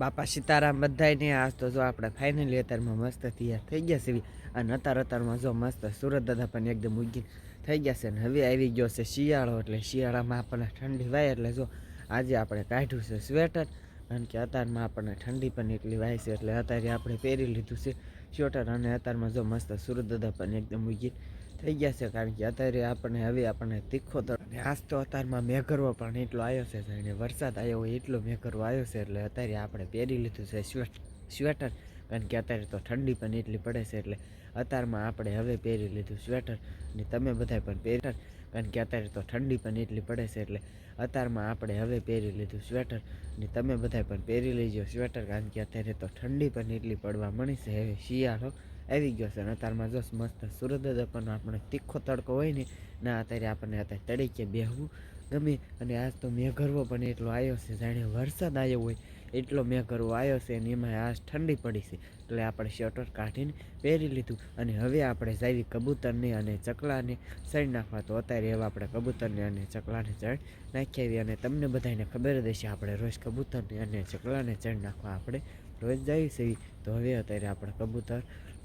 બાપા સીતારામ બધાય ને આજ તો જો આપણે ફાઇનલી અત્યારમાં મસ્ત તૈયાર થઈ ગયા છે. અને અતાર અતારમાં જો મસ્ત સુરત દાદા પણ એકદમ ઉગી થઈ ગયા છે. અને હવે આવી ગયો છે શિયાળો, એટલે શિયાળામાં આપણને ઠંડી વાય, એટલે જો આજે આપણે કાઢ્યું છે સ્વેટર. કારણ કે અત્યારમાં આપણને ઠંડી પણ એટલી વાય છે, એટલે અત્યારે આપણે પહેરી લીધું છે સ્વેટર. અને અત્યારમાં જો મસ્ત સુરત દાદા પણ એકદમ ઉગી થઈ ગયા છે કારણ કે અત્યારે આપણને હવે આપણને તીખો તો આજ તો અત્યારમાં મેઘરવો પણ એટલો આવ્યો છે અને વરસાદ આવ્યો હોય એટલો મેઘરવો આવ્યો છે, એટલે અત્યારે આપણે પહેરી લીધું છે સ્વેટ, સ્વેટર, કારણ કે અત્યારે તો ઠંડી પણ એટલી પડે છે, એટલે અત્યારમાં આપણે હવે પહેરી લીધું સ્વેટર અને તમે બધાય પણ પહેર કારણ કે અત્યારે તો ઠંડી પણ એટલી પડે છે, એટલે અત્યારમાં આપણે હવે પહેરી લીધું સ્વેટર અને તમે બધાય પણ પહેરી લેજો સ્વેટર, કારણ કે અત્યારે તો ઠંડી પણ એટલી પડવા મળી છે, હવે શિયાળો આવી ગયો છે. અને અત્યારમાં જો મસ્ત સુરત પણ આપણે તીખો તડકો હોય ને, ના અત્યારે આપણને અત્યારે તડીકે બેહવું ગમે. અને આજ તો મેઘરવો પણ એટલો આવ્યો છે. જાણે વરસાદ આવ્યો હોય એટલો મેઘરવો આવ્યો છે અને એમાં આજ ઠંડી પડી છે. એટલે આપણે સ્વેટર કાઢીને પહેરી લીધું. અને હવે આપણે જાવી કબૂતરને અને ચકલાને ચડ નાખવા. તો અત્યારે એવા આપણે કબૂતરને અને ચકલાને ચડ નાખી આવી અને તમને બધાને ખબર જ હશે, આપણે રોજ કબૂતરને અને ચકલાને ચડ નાખવા આપણે રોજ જઈએ છે. તો હવે અત્યારે આપણે કબૂતર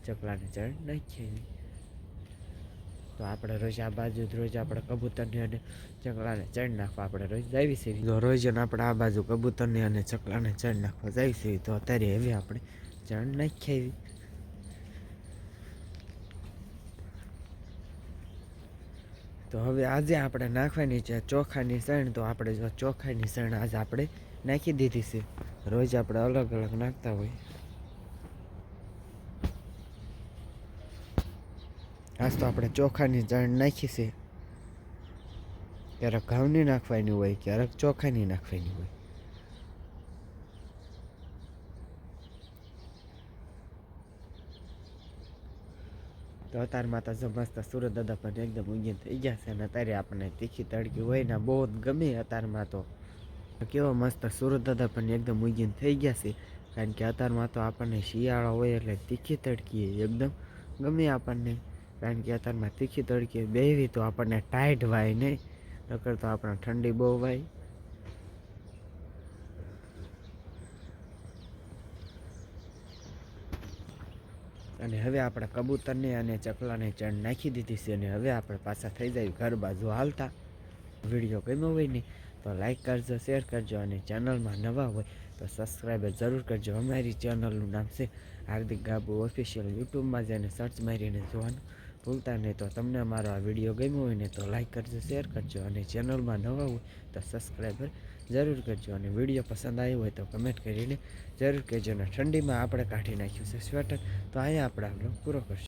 ચકલાને ચણ નાખી આવી તો આપણે રોજ આ બાજુ રોજ આપણે કબૂતરને અને ચકલાને ચડ નાખવા આપણે રોજ જાવી છે. તો રોજ આપણે આ બાજુ કબૂતરને અને ચકલાને ચડ નાખવા જાવી છે, તો અત્યારે હવે આપણે ચડ નાખી તો હવે આજે આપણે નાખવાની છે ચોખાની સણ તો આપણે જો ચોખાની સણ આજે આપણે નાખી દીધી છે. રોજ આપણે અલગ અલગ નાખતા હોય. આજ તો આપણે ચોખાની ચણ નાખી છે. ક્યારેક ઘઉંની નાખવાની હોય, ક્યારેક ચોખાની નાખવાની હોય. તો અત્યારમાં તો મસ્ત સુરત દાદા પણ એકદમ ઊંઘી થઈ ગયા છે અને અત્યારે આપણને તીખી તડકી હોય ને બહુ જ ગમે અત્યારમાં તો કેવો મસ્ત સુરત દાદા પણ એકદમ ઊંઘીને થઈ ગયા છે. કારણ કે અત્યારમાં તો આપણને શિયાળો હોય એટલે તીખી તડકી એકદમ ગમે આપણને. કારણ કે અત્યારમાં તીખી તડકી બેવી તો આપણને ટાઈટ વાય નહીં. નકર તો આપણને ઠંડી બહુ વાય. અને હવે આપણે કબૂતરને અને ચકલાને ચણ નાખી દીધી છે અને હવે આપણે પાછા થઈ જાય ઘર બાજુ હાલતા. વીડિયો ગમ્યો હોય ને તો લાઈક કરજો શેર કરજો અને ચેનલમાં નવા હોય તો સબસ્ક્રાઈબર જરૂર કરજો. અમારી ચેનલનું નામ છે હાર્દિક ગાબુ ઓફિશિયલ યુટ્યુબમાં જઈને સર્ચ મારીને જોવાનું. ભૂલતા નહીં તો તમને મારો આ વીડિયો ગમ્યો હોય ને તો લાઇક કરજો શેર કરજો અને ચેનલમાં નવા હોય તો સબસ્ક્રાઈબર જરૂર કરજો અને વીડિયો પસંદ આવ્યો હોય તો કમેન્ટ કરીને જરૂર કહેજો અને ઠંડીમાં આપણે કાઢી નાખ્યું છે સ્વેટર તો અહીંયા આપણે આપણો પૂરો કરશું.